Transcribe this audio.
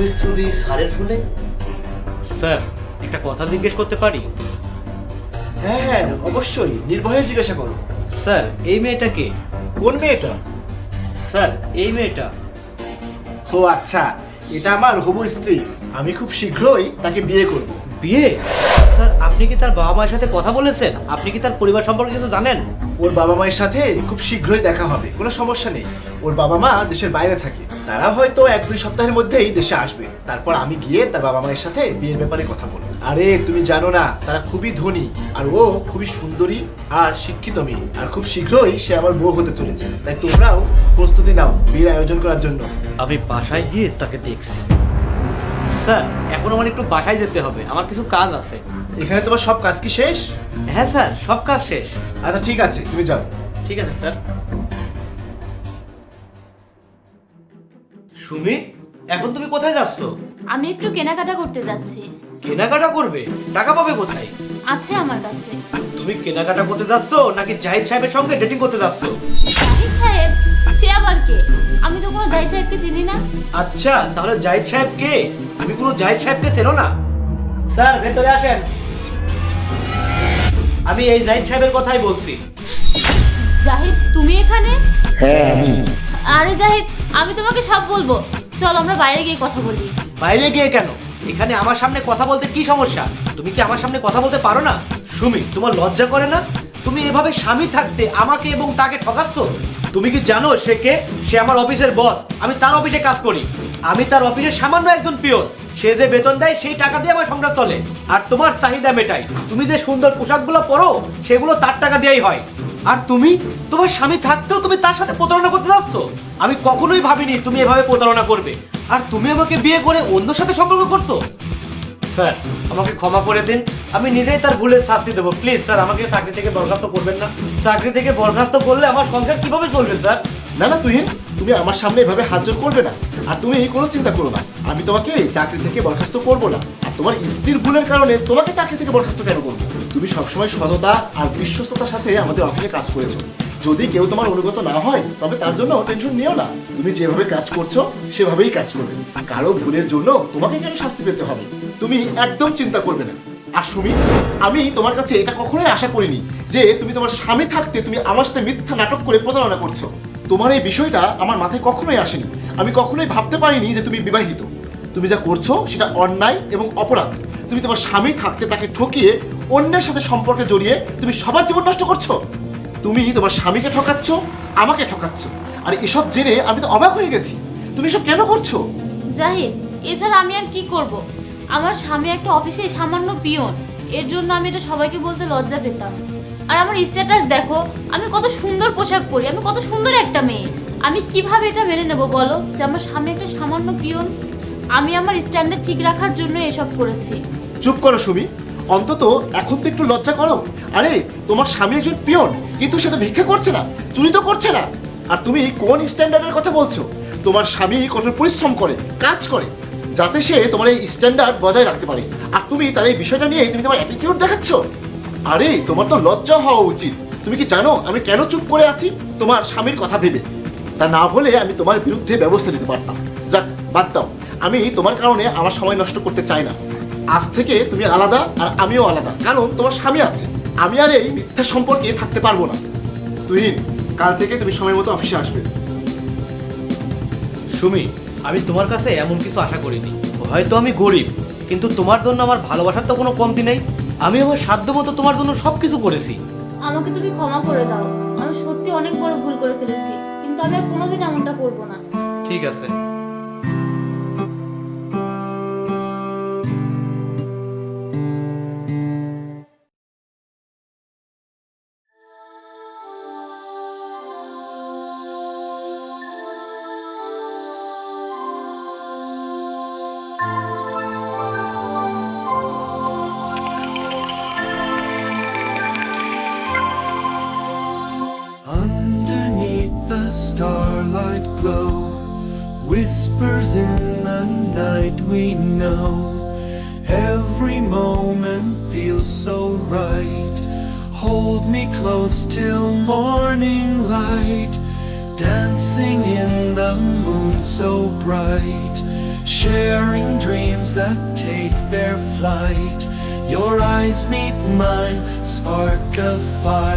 বইয়ের ছবি সারের ফুলে? স্যার একটা কথা জিজ্ঞেস করতে পারি? হ্যাঁ হ্যাঁ অবশ্যই নির্ভয়ে জিজ্ঞাসা করো। স্যার এই মেয়েটাকে কোন মেয়েটা? স্যার এই মেয়েটা। ও আচ্ছা এটা আমার হবু স্ত্রী। আমি খুব শীঘ্রই তাকে বিয়ে করব। বিয়ে? স্যার আপনি কি তার বাবা মায়ের সাথে কথা বলেছেন? আপনি কি তার পরিবার সম্পর্কে কিছু জানেন? ওর বাবা মায়ের সাথে খুব শীঘ্রই দেখা হবে, কোনো সমস্যা নেই। ওর বাবা মা দেশের বাইরে থাকে। তারা হয়তো এক দুই সপ্তাহের মধ্যেই দেশে আসবে। তারপর আমি গিয়ে তার বাবা মায়ের সাথে বিয়ের ব্যাপারে কথা বলব। আরে, তুমি জানো না, তারা খুবই ধনী আর ও খুবই সুন্দরী আর শিক্ষিত মেয়ে। আর খুব শীঘ্রই সে আমার বউ হতে চলেছে। তাই তোমরাও প্রস্তুতি নাও বিয়ের আয়োজন করার জন্য। আমি বাসায় গিয়ে তাকে দেখছি। স্যার এখন আমার একটু বাসায় যেতে হবে আমার কিছু কাজ আছে। এখানে তোমার সব কাজ কি শেষ? হ্যাঁ স্যার সব কাজ শেষ। আচ্ছা ঠিক আছে তুমি যাও। ঠিক আছে স্যার। সুমি এখন তুমি কোথায় যাচ্ছ? আমি একটু কেনাকাটা করতে যাচ্ছি। কেনাকাটা করবে? টাকা পাবে কোথায়? আছে আমার কাছে। তুমি কেনাকাটা করতে যাচ্ছ নাকি জাহিদ সাহেবের সঙ্গে ডেটিং করতে যাচ্ছ? জাহিদ সাহেব? সে আবার কে? আমি তো কোনো জাহিদ সাহেবকে চিনি না। আচ্ছা তাহলে জাহিদ সাহেব কে? তুমি কোনো জাহিদ সাহেবকে চেনো না? স্যার ভেতরে আসেন। আমি এই জাহিদ সাহেবের কথাই বলছি। জাহিদ তুমি এখানে? আরে জাহিদ আমি তোমাকে সব বলব। চল আমরা বাইরে গিয়ে কথা বলি। বাইরে গিয়ে কেন? এখানে আমার সামনে কথা বলতে কি সমস্যা? তুমি কি আমার সামনে কথা বলতে পারো না? সুমি, তোমার লজ্জা করে না? তুমি এভাবে স্বামী থাকতে আমাকে এবং তাকে ঠকাচ্ছ? তুমি কি জানো সে কে? সে আমার অফিসের বস। আমি তার অফিসে কাজ করি। আমি তার অফিসের সামান্য একজন পিয়ন সে যে বেতন দেয়, সেই টাকা দিয়ে আমার সংসার চলে। আর তোমার চাহিদা মেটাই তুমি যে সুন্দর পোশাকগুলো পরো, সেগুলো তার টাকা দিয়েই হয়। আর তুমি? তোমার স্বামী থাকতেও তুমি তার সাথে প্রতারণা করতে যাচ্ছ? আমি কখনোই ভাবিনি তুমি এভাবে প্রতারণা করবে। আর তুমি আমাকে বিয়ে করে অন্যর সাথে সম্পর্ক করছ? স্যার, আমাকে ক্ষমা করে দিন। আমি নিজেই তার ভুলের শাস্তি দেবো। প্লিজ, স্যার, আমাকে চাকরি থেকে বরখাস্ত করবেন না। চাকরি থেকে বরখাস্ত করলে আমার সংসার কীভাবে চলবে, স্যার? না না, তুহিন, তুমি আমার সামনে এভাবে হাত জোর করবে না। আর তুমি এই কোনো চিন্তা করো না। আমি তোমাকে চাকরি থেকে বরখাস্ত করব না। আর তোমার স্ত্রীর ভুলের কারণে তোমাকে চাকরি থেকে বরখাস্ত কেন করব? তুমি সবসময় সততা আর বিশ্বস্ততার সাথে আমাদের অফিসে কাজ করেছ। যদি কেউ তোমার অনুগত না হয়, তবে তার জন্য টেনশন নিও না। তুমি যেভাবে কাজ করছ, সেভাবেই কাজ করবে। কারও ভুলের জন্য তোমাকে কেন শাস্তি পেতে হবে? তুমি একদম চিন্তা করবে না। আর সুমি, আমি তোমার কাছে এটা কখনোই আশা করিনি যে তুমি তোমার স্বামী থাকতে তুমি আমার সাথে মিথ্যা নাটক করে প্রতারণা করছ। তোমার এই বিষয়টা আমার মাথায় কখনোই আসেনি। আমি কখনোই ভাবতে পারিনি যে তুমি বিবাহিত। তুমি যা করছ সেটা অন্যায় এবং অপরাধ। তুমি তোমার স্বামী থাকতে তাকে ঠকিয়ে অন্যের সাথে সম্পর্কে জড়িয়ে তুমি সবার জীবন নষ্ট করছ। তুমি তোমার স্বামীকে ঠকাচ্ছ, আমাকে ঠকাচ্ছ। আর এসব জেনে আমি তো অবাক হয়ে গেছি। তুমি এসব কেন করছ? জাহিদ, এছাড়া আমি আর কি করব? আমার স্বামী একটা অফিসে সামান্য পিয়ন, এর জন্য আমি এটা সবাইকে বলতে লজ্জা পেতাম। আর আমার স্ট্যাটাস দেখো, আমি কত সুন্দর পোশাক পরি, আমি কত সুন্দর একটা মেয়ে। আমি কীভাবে এটা মেনে নেব বলো যে আমার স্বামী একটা সামান্য পিয়ন? আমি আমার স্ট্যান্ডার্ড ঠিক রাখার জন্য এসব করেছি। চুপ করো সুমি, অন্তত এখন তো একটু লজ্জা করো। আরে, তোমার স্বামী একজন পিয়ন, কিন্তু সে তো ভিক্ষা করছে না, চুরি তো করছে না। আর তুমি কোন স্ট্যান্ডার্ডের কথা বলছো? তোমার স্বামী কঠোর পরিশ্রম করে, কাজ করে যাতে সে তোমার এই স্ট্যান্ডার্ড বজায় রাখতে পারে। আর তুমি তার এই বিষয়টা নিয়ে তুমি তোমার অ্যাটিটিউড দেখাচ্ছ? আরে, তোমার তো লজ্জা হওয়া উচিত। তুমি কি জানো আমি কেন চুপ করে আছি? তোমার স্বামীর কথা ভেবে। তা না হলে আমি তোমার বিরুদ্ধে ব্যবস্থা নিতে পারতাম। যাক, বাদ দাও। আমি তোমার কারণে আমার সময় নষ্ট করতে চাই না। আজ থেকে তুমি আলাদা আর আমিও আলাদা। কারণ তোমার স্বামী আছে। আমি আর এই মিথ্যা সম্পর্কে থাকতে পারব না। তুই কাল থেকে তুমি সময় মতো অফিসে আসবে। সুমি আমি তোমার কাছে এমন কিছু আশা করিনি। হয়তো আমি গরিব কিন্তু তোমার জন্য আমার ভালোবাসার তো কোনো কমতি নেই। আমি আমার সাধ্য মতো তোমার জন্য সবকিছু করেছি। আমাকে তুমি ক্ষমা করে দাও। আমি সত্যি অনেক বড় ভুল করে ফেলেছি কিন্তু আমি আর কোনোদিন এমনটা করব না। ঠিক আছে। Underneath the starlight glow, whispers in the night we know. Every moment feels so right. Hold me close till morning light. Dancing in the moon so bright. sharing dreams that take their flight. Your eyes meet mine, spark a fire.